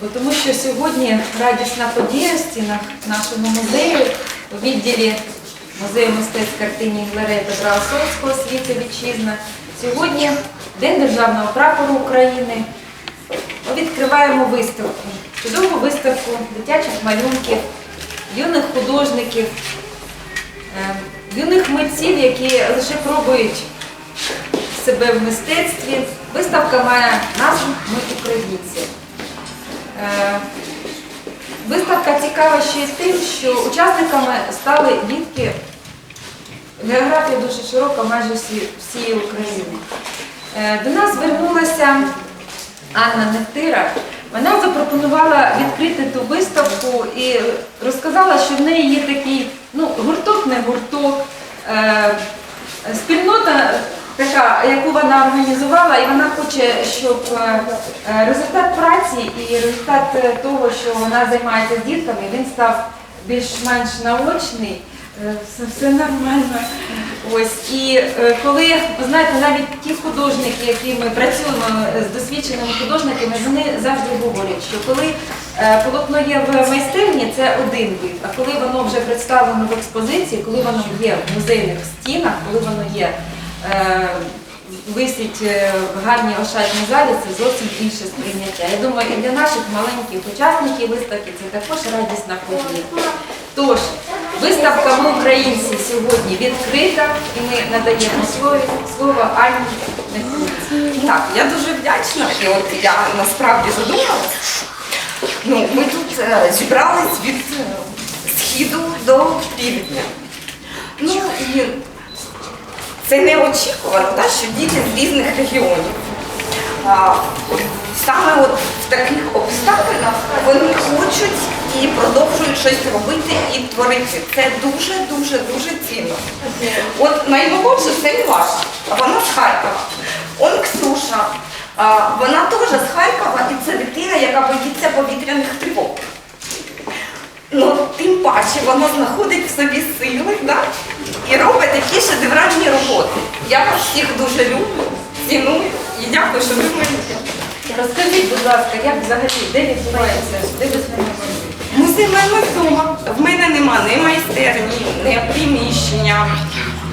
Тому що сьогодні радісна подія в стінах нашого музею у відділі музею мистецтв картині галереї Петра Осовського світло вітчизна. Сьогодні День державного прапору України. Ми відкриваємо виставку, чудову виставку дитячих малюнків, юних художників, е, юних митців, які лише пробують себе в мистецтві. Виставка має назву Ми українці. Е, Виставка цікава ще й тим, що учасниками стали дітки. Географія дуже широка, майже всі, всієї України. Е, До нас звернулася Анна Нефтира. Вона запропонувала відкрити ту виставку і розказала, що в неї є такий ну, гурток, не гурток, е, спільнота така, яку вона організувала, і вона хоче, щоб е, е, результат праці і результат е, того, що вона займається з дітками, він став більш-менш наочний. Все, все нормально. Ось і коли знаєте, навіть ті художники, які ми працюємо з досвідченими художниками, вони завжди говорять, що коли полотно є в майстерні, це один вид. А коли воно вже представлено в експозиції, коли воно є в музейних стінах, коли воно є е, висить е, в гарній ошатній залі, це зовсім інше сприйняття. Я думаю, і для наших маленьких учасників виставки це також радісна подія. Тож, виставка ми українці сьогодні відкрита, і ми надаємо слово, слово Ані. Так, я дуже вдячна, і от я насправді задумалась. Ну, ми тут е, зібрались від е, східу до півдня. Ну і це неочікувано, да, що діти з різних регіонів. А, саме от в таких обставинах вони хочуть і продовжують щось робити і творити. Це дуже, дуже, цінно. От наймолодша це Мілаша, вона з Харкова. Он Ксюша, вона теж з Харкова, і це дитина, яка боїться повітряних тривог. Ну, тим паче воно знаходить в собі сили да? І робить такі шедевральні роботи. Я вас всіх дуже люблю, ціную і дякую, що ви мені. Розкажіть, будь ласка, як взагалі, де відбувається, де ви знаходитесь? Музей маємо вдома. В мене нема ні майстерні, ні приміщення.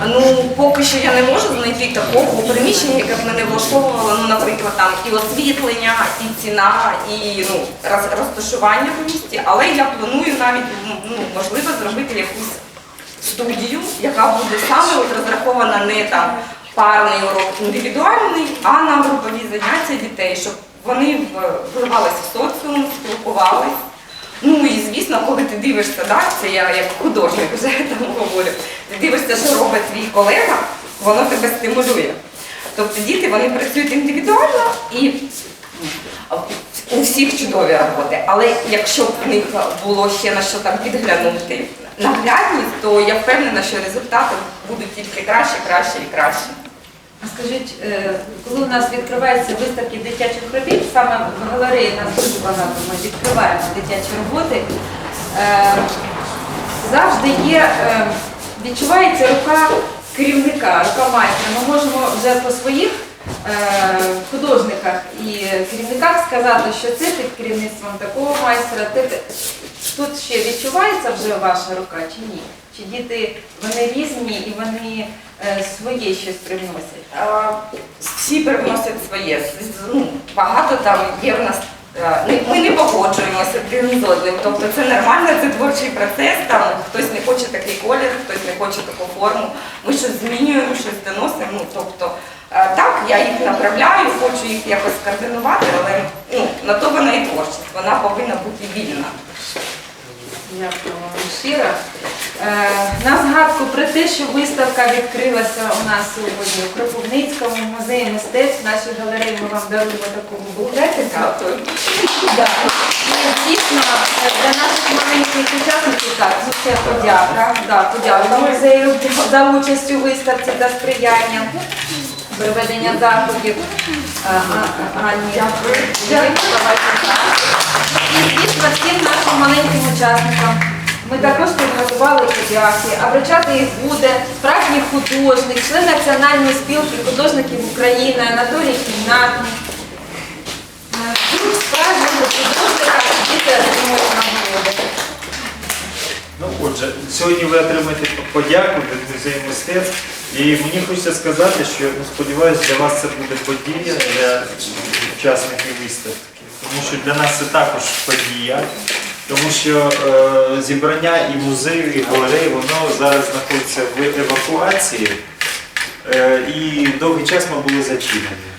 Ну, поки що я не можу знайти такого приміщення, яке б мене влаштовувало, ну, наприклад, там і освітлення, і ціна, і ну, роз- розташування в місті. Але я планую навіть ну, можливо зробити якусь студію, яка буде саме от розрахована не там парний урок індивідуальний, а на групові заняття дітей, щоб вони вливалися в соціум, спілкувались. Ну і звісно, коли ти дивишся, да, це я як художник вже там говорю, ти дивишся, що робить твій колега, воно тебе стимулює. Тобто діти вони працюють індивідуально і у всіх чудові роботи. Але якщо б в них було ще на що там підглянути наглядність, то я впевнена, що результати будуть тільки краще, краще і краще. А скажіть, е, коли у нас відкриваються виставки дитячих робіт, саме в галереї нас дуже багато, ми відкриваємо дитячі роботи, е, завжди є, е, відчувається рука керівника, рука майстра. Ми можемо вже по своїх художниках і керівниках сказати, що це під керівництвом такого майстра. Тут ще відчувається вже ваша рука чи ні? Чи діти вони різні і вони е, своє щось привносять? А, Всі привносять своє. Ну, багато там є в нас. е, Ми не погоджуємося один з одним. Тобто це нормально, це творчий процес. Там хтось не хоче такий колір, хтось не хоче таку форму. Ми щось змінюємо, щось доносимо. Ну, тобто, е, так, я їх направляю, хочу їх якось координувати, але ну, на то вона і творчість. Вона повинна бути вільна. Дякую вам щиро. Е, На згадку про те, що виставка відкрилася у нас сьогодні у Кропивницькому музеї мистецтв. Нашій галереї ми вам даруємо такого буклетика. Дійсно е, для наших маленьких учасників так, ну це подяка. Да, подяка музею за участь у виставці та сприяння проведення заходів. Е, А- а- Ані. Дякую учасникам. Ми також прогнозували подяки, а вручати їх буде справжній художник, член Національної спілки художників України Анатолій Кімнатний. Друг справжнього художника діти отримують нагороди. Ну, отже, сьогодні ви отримаєте подяку від музею мистецтв. І мені хочеться сказати, що ну, сподіваюся, для вас це буде подія для учасників виставки. Тому що для нас це також подія. Тому що е, зібрання і музею, і галереї, воно зараз знаходиться в евакуації. Е, і довгий час ми були зачинені.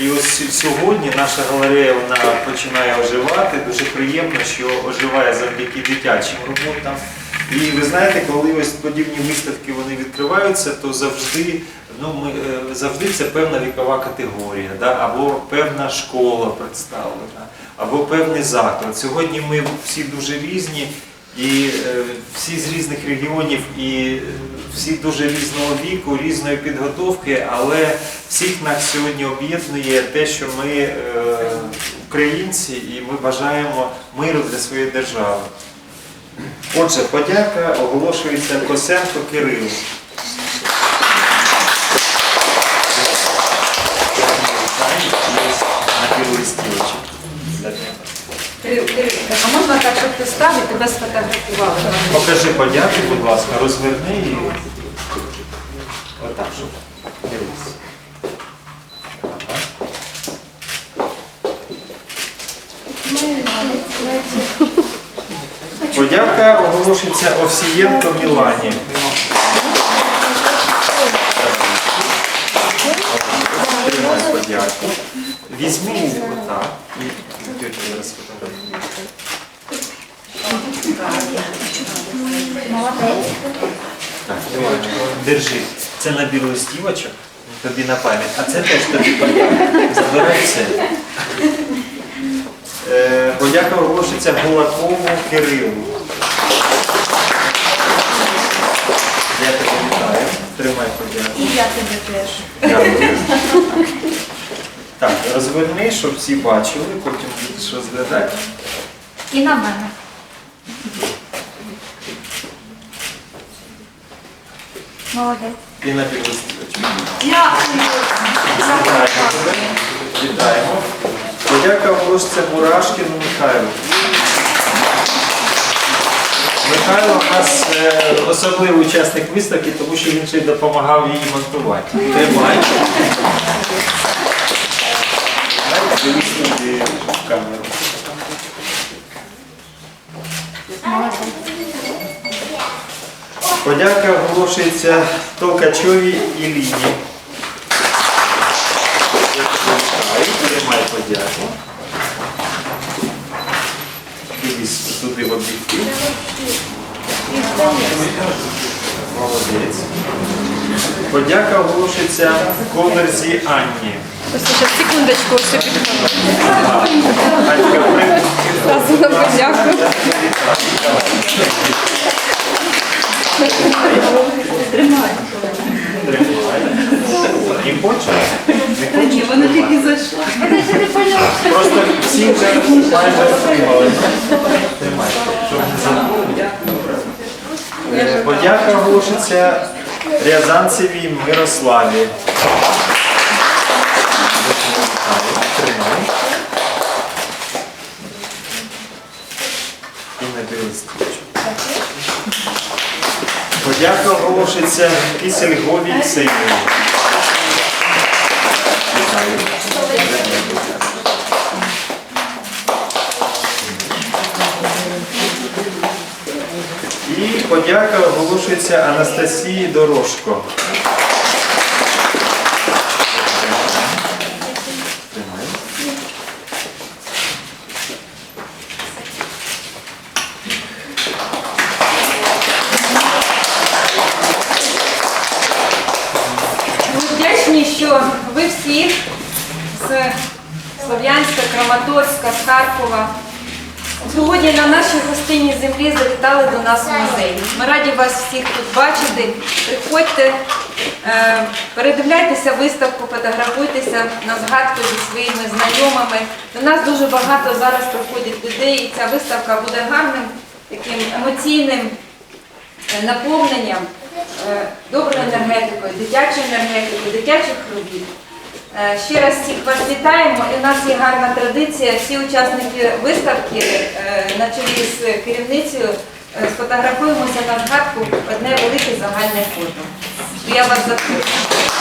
І ось сьогодні наша галерея вона починає оживати. Дуже приємно, що оживає завдяки дитячим роботам. І ви знаєте, коли ось подібні виставки вони відкриваються, то завжди, ну, ми, е, завжди це певна вікова категорія, да? або певна школа представлена, або певний заклад. Сьогодні ми всі дуже різні, і е, всі з різних регіонів, і е, всі дуже різного віку, різної підготовки, але всіх нас сьогодні об'єднує те, що ми е, українці, і ми бажаємо миру для своєї держави. Отже, подяка оголошується Косенко Кирилу. А можна так, щоб ти став і тебе сфотографували? Покажи подяку, будь ласка, розверни і отак, щоб дивитися. Ага. Подяка оголошується Овсієнко Мілані. Подяку. Фотографуй. Так. Держи. Це набір листівочок, тобі на пам'ять, а це теж тобі подяка. Забирай це. Подяка оголошується Гулакову Кирилу. Я тебе вітаю. Тримай подяку. І я тебе теж. Дякую. Так, розверни, щоб всі бачили, потім будеш розглядати. І на мене. Молодець. І на підлистівочку. Дякую. Вітаємо. Подяка оголошується Мурашкіну Михайлу. Михайло у нас е, особливий учасник виставки, тому що він ще й допомагав її монтувати. Тримай. Дивись в камеру. Подяка оголошується тебе вітаю. Тримай подяку. Туди в об'єктив. Молодець. Подяка оголошується Коверзі Анні. Сейчас, секундочку, все подякую. Тримай. Не? Не хочеш? Вона тільки зайшла. Просто всі вже майже отримали. Тримай, щоб не забули. Е, Подяка оголошується Рязанцевій Мирославі. І на білий стрічок. Подяка оголошується Кисельговій Ксенії. Вітаю. Подяка оголошується Анастасії вдячні, що ви всі з Слов'янська, Краматорська, з Харкова сьогодні на нашій гостинній землі завітали до нас в музей. Ми раді вас всіх тут бачити. Приходьте, е, передивляйтеся виставку, фотографуйтеся на згадку зі своїми знайомими. До нас дуже багато зараз приходять людей, і ця виставка буде гарним таким емоційним е, наповненням, е, доброю енергетикою, дитячою енергетикою, дитячих робіт. Е, Ще раз всіх вас вітаємо. І у нас є гарна традиція. Всі учасники виставки е, на чолі з керівницею е, сфотографуємося на згадку одне велике загальне фото. Я вас запрошую.